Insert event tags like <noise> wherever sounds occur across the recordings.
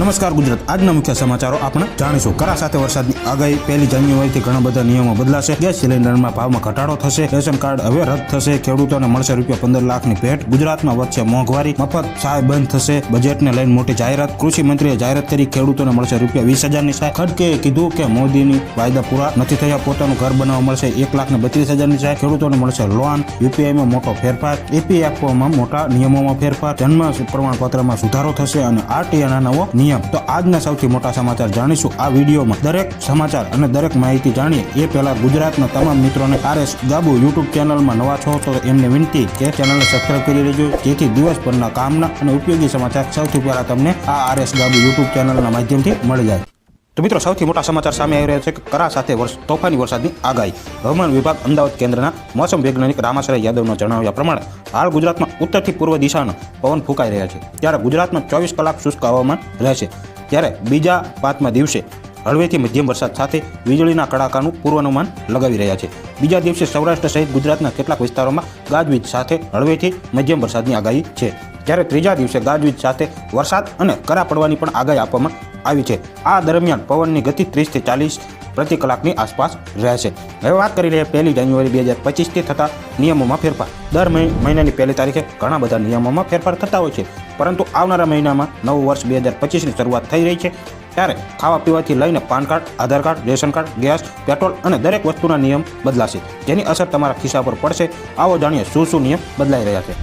નમસ્કાર ગુજરાત. આજના મુખ્ય સમાચારો આપણે જાણીશું. કરા સાથે વરસાદની આગાહી. પહેલી જાન્યુઆરીથી ઘણા બધા નિયમો બદલાશે. ગેસ સિલિન્ડરમાં ભાવમાં ઘટાડો થશે. રેશન કાર્ડ હવે રદ થશે. ખેડૂતોને મળશે રૂપિયા પંદર લાખની ભેટ. ગુજરાતમાં વધશે મોંઘવારી, મફત સહાય બંધ થશે. બજેટને લઈને મોટી જાહેરાત. કૃષિ મંત્રીએ જાહેરાત કરી, ખેડૂતોને મળશે રૂપિયા વીસ હજારની સહાય ખડકેએ કીધું કે મોદીની વાયદા પૂરા નથી થયા. પોતાનું ઘર બનાવવા મળશે એક લાખ ને બત્રીસ હજારની સહાય ખેડૂતોને મળશે લોન. યુપીઆઈમાં મોટો ફેરફાર. એપીએફઓમાં મોટા નિયમોમાં ફેરફાર. જન્મ પ્રમાણપત્રમાં સુધારો થશે અને આરટીઆના નવો નિયમ. તો આજના સૌથી મોટા સમાચાર જાણીશું. આ વિડીયોમાં દરેક સમાચાર અને દરેક માહિતી જાણીએ. એ પહેલા ગુજરાતના તમામ મિત્રોને આરએસ ગાબુ યુટ્યુબ ચેનલમાં નવા છો તો એમને વિનંતી કે ચેનલને સબસ્ક્રાઈબ કરી લેજો. જેથી દિવસભરના કામના અને ઉપયોગી સમાચાર સૌથી પહેલા તમને આ આરએસ ગાબુ યુટ્યુબ ચેનલના માધ્યમથી મળી જાય. તો મિત્રો, સૌથી મોટા સમાચાર સામે આવી રહ્યા છે કે કરા સાથે વર્ષ, તોફાની વરસાદની આગાહી. હવામાન વિભાગ અમદાવાદ કેન્દ્રના મોસમ વૈજ્ઞાનિક રામાશ્રય યાદવના જણાવ્યા પ્રમાણે, હાલ ગુજરાતમાં ઉત્તરથી પૂર્વ દિશાનો પવન ફૂંકાઈ રહ્યા છે. ત્યારે ગુજરાતમાં ચોવીસ કલાક શુષ્ક હવામાન રહેશે. ત્યારે બીજા પાંચમા દિવસે હળવેથી મધ્યમ વરસાદ સાથે વીજળીના કડાકાનું પૂર્વાનુમાન લગાવી રહ્યા છે. બીજા દિવસે સૌરાષ્ટ્ર સહિત ગુજરાતના કેટલાક વિસ્તારોમાં ગાજવીજ સાથે હળવેથી મધ્યમ વરસાદની આગાહી છે. જ્યારે ત્રીજા દિવસે ગાજવીજ સાથે વરસાદ અને કરા પડવાની પણ આગાહી આપવામાં આવી છે. આ દરમિયાન પવનની ગતિ ત્રીસથી ચાલીસ પ્રતિ કલાકની આસપાસ રહેશે. હવે વાત કરી લઈએ પહેલી જાન્યુઆરી બે હજાર પચીસથી થતા નિયમોમાં ફેરફાર. દર મહિનાની પહેલી તારીખે ઘણા બધા નિયમોમાં ફેરફાર થતા હોય છે. પરંતુ આવનારા મહિનામાં નવું વર્ષ બે હજાર પચીસની શરૂઆત થઈ રહી છે. ત્યારે ખાવા પીવાથી લઈને PAN card, Aadhaar card, ration card, gas, petrol અને દરેક વસ્તુના નિયમ બદલાશે. જેની અસર તમારા ખિસ્સા પર પડશે. આવો જાણીએ શું શું નિયમ બદલાઈ રહ્યા છે.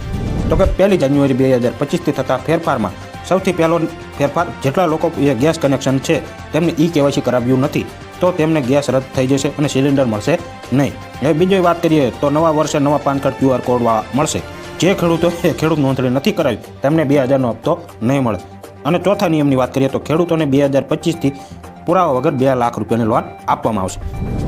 તો કે પહેલી જાન્યુઆરી બે હજાર પચીસથી થતા ફેરફારમાં સૌથી પહેલો ફેરફાર જેટલા લોકો ગેસ કનેક્શન છે, તેમને ઈ કેવાયસી કરાવ્યું નથી. તો તેમને ગેસ રદ થઈ જશે અને સિલિન્ડર મળશે નહીં. હવે બીજી વાત કરીએ તો નવા વર્ષે નવા પાન કાર્ડ ક્યુઆર કોડ મળશે. જે ખેડૂતોએ <laughs> ખેડૂત નોંધણી નથી કરાવી, તેમને બે હજારનો હપ્તો નહીં મળે. અને ચોથા નિયમની વાત કરીએ તો ખેડૂતોને બે હજાર પચીસથી પુરાવા વગર બે લાખ રૂપિયાની લોન આપવામાં આવશે.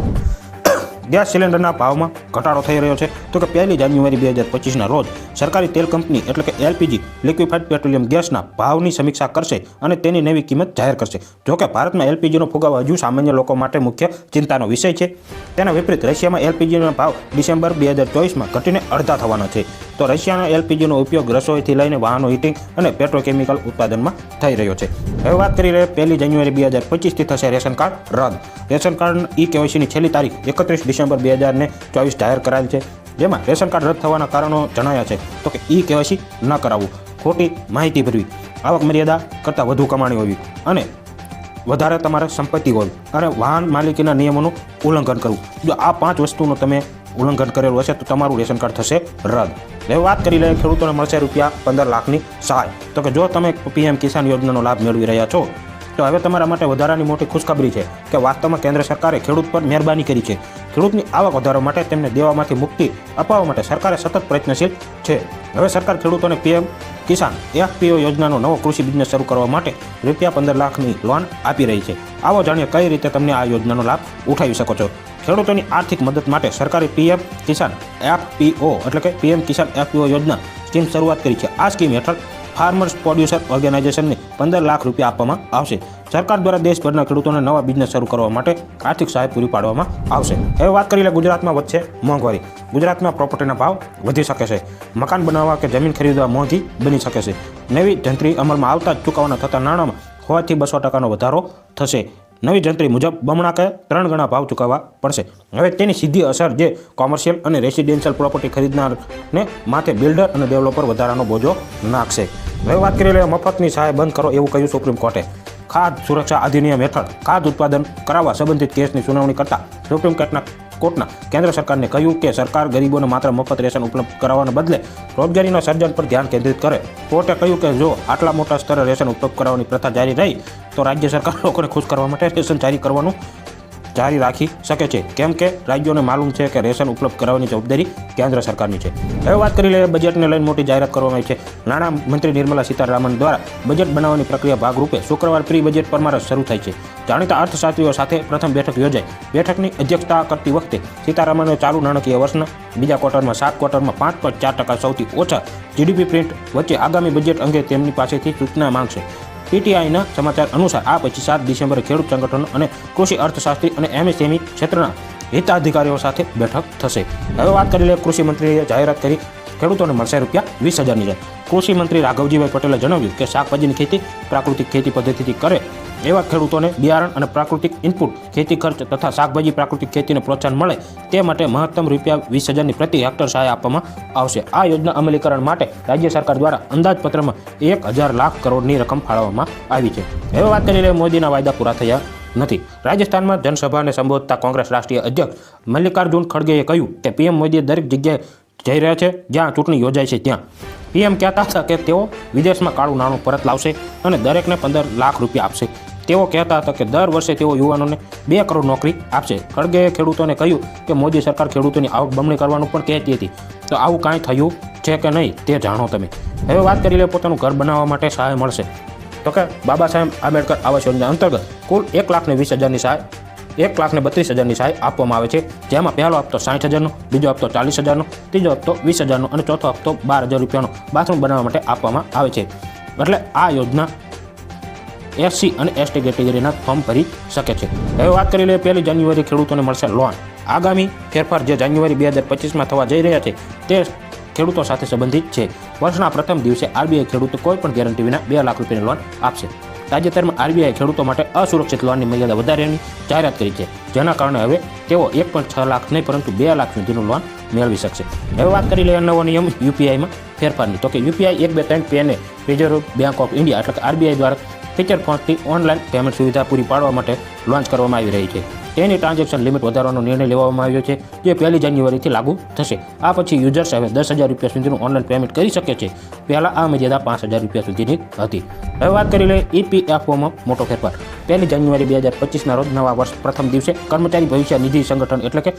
ગેસ સિલિન્ડરના ભાવમાં ઘટાડો થઈ રહ્યો છે. તો કે પહેલી જાન્યુઆરી બે હજાર પચીસના રોજ સરકારી તેલ કંપની એટલે કે એલપીજી લિક્વિફાઇડ પેટ્રોલિયમ ગેસના ભાવની સમીક્ષા કરશે અને તેની નવી કિંમત જાહેર કરશે. જોકે ભારતમાં એલપીજીનો ફુગાવો હજુ સામાન્ય લોકો માટે મુખ્ય ચિંતાનો વિષય છે. તેના વિપરીત રશિયામાં એલપીજીનો ભાવ ડિસેમ્બર બે હજાર ચોવીસમાં ઘટીને અડધા થવાનો છે. તો રશિયાના એલપીજીનો ઉપયોગ રસોઈથી લઈને વાહનો, હીટિંગ અને પેટ્રોકેમિકલ ઉત્પાદનમાં થઈ રહ્યો છે. હવે વાત કરી રહ્યા પહેલી જાન્યુઆરી બે હજાર પચીસથી થશે રેશન કાર્ડ રદ. રેશન કાર્ડ ઈ કેવાયસીની છેલ્લી તારીખ એકત્રીસ ડિસેમ્બર બે હજાર ચોવીસ જાહેર કરાયેલ છે, જેમાં રેશન કાર્ડ રદ થવાના કારણો જણાયા છે. તો કે ઈ કેવાયસી ન કરાવવું. ખોટી માહિતી ભરવી. આવક મર્યાદા કરતાં વધુ કમાણી હોવી. અને વધારે તમારે સંપત્તિ હોય અને વાહન માલિકીના નિયમોનું ઉલ્લંઘન કરવું. જો આ પાંચ વસ્તુનું તમે ઉલ્લંઘન કરેલું હશે, તો તમારું રેશન કાર્ડ થશે રદ. હવે વાત કરી લઈએ ખેડૂતોને મળશે રૂપિયા પંદર લાખની સહાય. તો કે જો તમે પીએમ કિસાન યોજનાનો લાભ મેળવી રહ્યા છો, તો હવે તમારા માટે વધારાની મોટી ખુશખબરી છે કે વાસ્તવમાં કેન્દ્ર સરકારે ખેડૂત પર મહેરબાની કરી છે. ખેડૂતની આવક વધારવા માટે તેમને દેવામાંથી મુક્તિ અપાવવા માટે સરકારે સતત પ્રયત્નશીલ છે. હવે સરકાર ખેડૂતોને પીએમ કિસાન એફપીઓ યોજનાનો નવો કૃષિ બિઝનેસ શરૂ કરવા માટે રૂપિયા પંદર લાખની લોન આપી રહી છે. આવો જાણીએ કઈ રીતે તમને આ યોજનાનો લાભ ઉઠાવી શકો છો. ખેડૂતોની આર્થિક મદદ માટે સરકારે પીએમ કિસાન એફપીઓ એટલે કે પીએમ કિસાન એફપીઓ યોજના સ્કીમ શરૂઆત કરી છે. આ સ્કીમ હેઠળ ફાર્મર્સ પ્રોડ્યુસર ઓર્ગેનાઇઝેશનને પંદર લાખ રૂપિયા આપવામાં આવશે. સરકાર દ્વારા દેશભરના ખેડૂતોને નવા બિઝનેસ શરૂ કરવા માટે આર્થિક સહાય પૂરી પાડવામાં આવશે. હવે વાત કરી લે ગુજરાતમાં વધશે મોંઘવારી. ગુજરાતમાં પ્રોપર્ટીના ભાવ વધી શકે છે. મકાન બનાવવા કે જમીન ખરીદવા મોંઘી બની શકે છે. નવી જંત્રી અમલમાં આવતા જ ચૂકવવાના થતા નાણાંમાં હોવાથી બસો ટકાનો વધારો થશે. નવી જંત્રી મુજબ બમણા કે ત્રણ ગણા ભાવ ચૂકવવા પડશે. હવે તેની સીધી અસર જે કોમર્શિયલ અને રેસિડેન્શિયલ પ્રોપર્ટી ખરીદનારને માથે બિલ્ડર અને ડેવલપર વધારાનો બોજો નાખશે. હવે વાત કરી લઈએ મફતની સહાય બંધ કરો એવું કહ્યું સુપ્રીમ કોર્ટે. ખાદ્ય સુરક્ષા અધિનિયમ હેઠળ ખાદ્ય ઉત્પાદન કરાવવા સંબંધિત કેસની સુનાવણી કરતા સુપ્રીમ કોર્ટના કોર્ટના કેન્દ્ર સરકારને કહ્યું કે સરકાર ગરીબોને માત્ર મફત રેશન ઉપલબ્ધ કરાવવાને બદલે રોજગારીના સર્જન પર ધ્યાન કેન્દ્રિત કરે. કોર્ટે કહ્યું કે જો આટલા મોટા સ્તરે રેશન ઉપલબ્ધ કરાવવાની પ્રથા જારી રહી, તો રાજ્ય સરકાર <laughs> લોકોને ખુશ કરવા માટે રેશન જારી કરવાનું જારી રાખી શકે છે. કેમ કે રાજ્યોને માલુમ છે કે રેશન ઉપલબ્ધ કરાવવાની જવાબદારી કેન્દ્ર સરકારની છે. હવે વાત કરી લઈએ બજેટને લઈને મોટી જાહેરાત કરવામાં આવી છે. નાણાં મંત્રી નિર્મલા સીતારામન દ્વારા બજેટ બનાવવાની પ્રક્રિયા ભાગરૂપે શુક્રવાર પ્રી બજેટ પરમારસ શરૂ થાય છે. જાણીતા અર્થશાસ્ત્રીઓ સાથે પ્રથમ બેઠક યોજાઈ. બેઠકની અધ્યક્ષતા કરતી વખતે સીતારામને ચાલુ નાણાકીય વર્ષના બીજા ક્વાર્ટરમાં, સાત ક્વાર્ટરમાં પાંચ પોઈન્ટ ચાર ટકા સૌથી ઓછા જીડીપી પ્રિન્ટ વચ્ચે આગામી બજેટ અંગે તેમની પાસેથી સૂચના માંગશે. પીટીઆઈના સમાચાર અનુસાર આ પછી સાત ડિસેમ્બરે ખેડૂત સંગઠનો અને કૃષિ અર્થશાસ્ત્રી અને એમએસએમઈ ક્ષેત્રના હિતાધિકારીઓ સાથે બેઠક થશે. હવે વાત કરી લઈએ કૃષિ મંત્રીએ જાહેરાત કરી ખેડૂતોને મળશે રૂપિયા વીસ હજારની જાય કૃષિ મંત્રી રાઘવજીભાઈ પટેલે જણાવ્યું કે શાકભાજીની ખેતી પ્રાકૃતિક ખેતી પદ્ધતિથી કરે એવા ખેડૂતોને બિયારણ અને પ્રાકૃતિક ઇનપુટ, ખેતી ખર્ચ તથા શાકભાજી પ્રાકૃતિક ખેતીને પ્રોત્સાહન મળે તે માટે મહત્તમ રૂપિયા વીસ હજારની પ્રતિ હેક્ટર સહાય આપવામાં આવશે. આ યોજના અમલીકરણ માટે રાજ્ય સરકાર દ્વારા અંદાજપત્રમાં એક હજાર લાખ કરોડની રકમ ફાળવવામાં આવી છે. હવે વાત કરી લઈએ મોદીના વાયદા પૂરા થયા નથી. રાજસ્થાનમાં જનસભાને સંબોધતા કોંગ્રેસ રાષ્ટ્રીય અધ્યક્ષ મલ્લિકાર્જુન ખડગેએ કહ્યું કે પીએમ મોદીએ દરેક જગ્યાએ જઈ રહ્યા છે, જ્યાં ચૂંટણી યોજાય છે ત્યાં. પીએમ કહેતા હતા કે તેઓ વિદેશમાં કાળું નાણું પરત લાવશે અને દરેકને પંદર લાખ રૂપિયા આપશે. તેઓ કહેતા હતા કે દર વર્ષે તેઓ યુવાનોને બે કરોડ નોકરી આપશે. ખડગેએ ખેડૂતોને કહ્યું કે મોદી સરકાર ખેડૂતોની આવક બમણી કરવાનું પણ કહેતી હતી. તો આવું કાંઈ થયું છે કે નહીં તે જાણો તમે. હવે વાત કરી લે પોતાનું ઘર બનાવવા માટે સહાય મળશે. તો કે બાબા સાહેબ આંબેડકર આવાસ યોજના અંતર્ગત કુલ એક લાખને વીસ હજારની સહાય એક લાખને બત્રીસ હજારની સહાય આપવામાં આવે છે. જેમાં પહેલો હપ્તો સાઠ હજારનો, બીજો હપ્તો ચાલીસ હજારનો, ત્રીજો હપ્તો વીસ હજારનો અને ચોથો હપ્તો બાર હજાર રૂપિયાનો બાથરૂમ બનાવવા માટે આપવામાં આવે છે. એટલે આ યોજના એસસી અને એસટી કેટેગરીના ફોર્મ ભરી શકે છે. હવે વાત કરી લઈએ પહેલી જાન્યુઆરી ખેડૂતોને મળશે લોન. આગામી ફેરફાર જે જાન્યુઆરી બે હજાર પચીસમાં થવા જઈ રહ્યા છે, તે ખેડૂતો સાથે સંબંધિત છે. વર્ષના પ્રથમ દિવસે આરબીઆઈ ખેડૂતો કોઈ પણ ગેરંટી વિના બે લાખ રૂપિયાની લોન આપશે. તાજેતરમાં આરબીઆઈ ખેડૂતો માટે અસુરક્ષિત લોનની મર્યાદા વધારવાની જાહેરાત કરી છે. જેના કારણે હવે તેઓ એક પણ છ લાખ નહીં, પરંતુ બે લાખ સુધીનું લોન મેળવી શકશે. હવે વાત કરી લઈએ નવો નિયમ યુપીઆઈમાં ફેરફારની. તો કે યુપીઆઈ એક, બે, ત્રણ પેને રિઝર્વ બેંક ઓફ ઇન્ડિયા એટલે કે આરબીઆઈ દ્વારા ફીચર ફોન્ટથી ઓનલાઈન પેમેન્ટ સુવિધા પૂરી પાડવા માટે લોન્ચ કરવામાં આવી રહી છે. તેની ટ્રાન્ઝેક્શન લિમિટ વધારવાનો નિર્ણય લેવામાં આવ્યો છે, જે પહેલી જાન્યુઆરીથી લાગુ થશે. આ પછી યુઝર્સ હવે દસ હજાર રૂપિયા સુધીનું ઓનલાઈન પેમેન્ટ કરી શકે છે. પહેલાં આ મર્યાદા પાંચ હજાર રૂપિયા સુધીની હતી. હવે વાત કરી લઈએ ઈપીએફઓમાં મોટો ફેરફાર. પહેલી જાન્યુઆરી બે હજાર પચીસના રોજ નવા વર્ષ પ્રથમ દિવસે કર્મચારી ભવિષ્ય નિધિ સંગઠન એટલે કે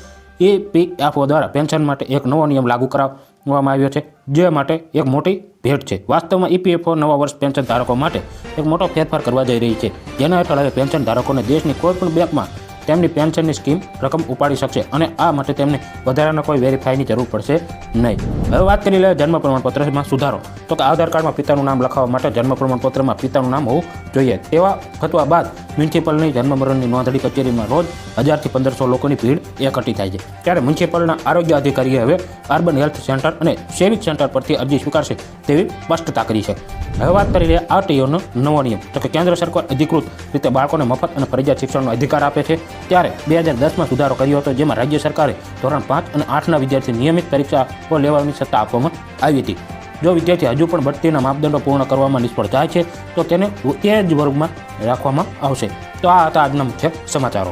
ઈપીએફઓ દ્વારા પેન્શન માટે એક નવો નિયમ લાગુ કરાવવામાં આવ્યો છે, જે માટે એક મોટી ભેટ છે. વાસ્તવમાં ઈપીએફઓ નવા વર્ષ પેન્શન ધારકો માટે એક મોટો ફેરફાર કરવા જઈ રહી છે. જેના હેઠળ હવે પેન્શન ધારકોને દેશની કોઈપણ બેંકમાં તેમની પેન્શનની સ્કીમ રકમ ઉપાડી શકશે અને આ માટે તેમને વધારાના કોઈ વેરીફાઈની જરૂર પડશે નહીં. હવે વાત કરી લે જન્મ પ્રમાણપત્રમાં સુધારો. તો કે આધાર કાર્ડમાં પિતાનું નામ લખાવવા માટે જન્મ પ્રમાણપત્રમાં પિતાનું નામ હોવું જોઈએ. તેવા ફતવા બાદ મ્યુનિસિપલની જન્મ મરણની નોંધણી કચેરીમાં રોજ હજારથી પંદરસો લોકોની ભીડ એકઠી થાય છે. ત્યારે મ્યુનિસિપલના આરોગ્ય અધિકારીએ હવે અર્બન હેલ્થ સેન્ટર અને સેવિક સેન્ટર પરથી અરજી સ્વીકારશે તેવી સ્પષ્ટતા કરી છે. હવે વાત કરી લઈએ આરટીઓનો નવો નિયમ. તો કે કેન્દ્ર સરકાર અધિકૃત રીતે બાળકોને મફત અને ફરજિયાત શિક્ષણનો અધિકાર આપે છે. ત્યારે બે હજાર દસમાં સુધારો કર્યો હતો, જેમાં રાજ્ય સરકારે ધોરણ પાંચ અને આઠના વિદ્યાર્થી નિયમિત પરીક્ષાઓ લેવાની સત્તા આપવામાં આવી હતી. જો વિદ્યાર્થી હજુ પણ ભરતીના માપદંડો પૂર્ણ કરવામાં નિષ્ફળ જાય છે, તો તેને તે જ વર્ગમાં રાખવામાં આવશે. તો આ હતા આજના મુખ્ય સમાચારો.